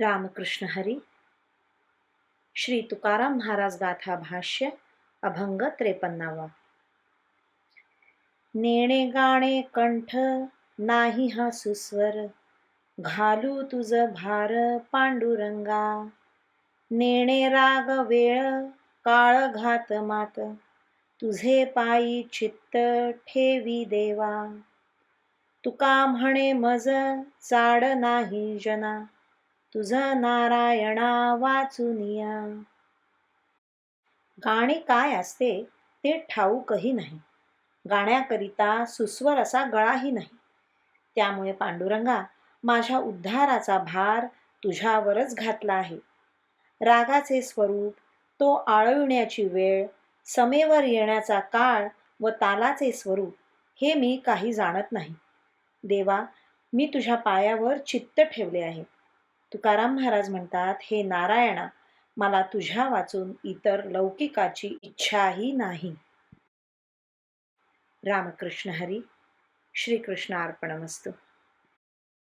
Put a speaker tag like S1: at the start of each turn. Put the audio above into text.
S1: रामकृष्ण हरी। श्री तुकाराम महाराज गाथा भाष्य अभंग त्रेपन्नावा। नेणे गाणे कंठ नाही हा सुस्वर घालू तुझ भार पांडुरंगा। नेणे राग वेळ काळ घात मात तुझे पायी चित्त ठेवी देवा। तुका म्हणे मज चाड नाही जना। तुझ नारायणा वाचुनिया गाणे काय असते ते ठाऊकही नाही. गाण्याकरिता सुस्वर असा गळाही नाही. त्यामुळे पांडुरंगा माझ्या उद्धाराचा भार तुझ्यावरच घातला आहे. रागाचे स्वरूप तो आळविण्याची वेळ समेवर येण्याचा काळ व तालाचे स्वरूप हे मी काही जाणत नाही. देवा मी तुझ्या पायावर चित्त ठेवले आहे. तुकाराम महाराज म्हणतात हे नारायणा मला तुझ्या वाचून इतर लौकिकाची इच्छाही नाही. रामकृष्ण हरी श्रीकृष्ण अर्पणमस्तू.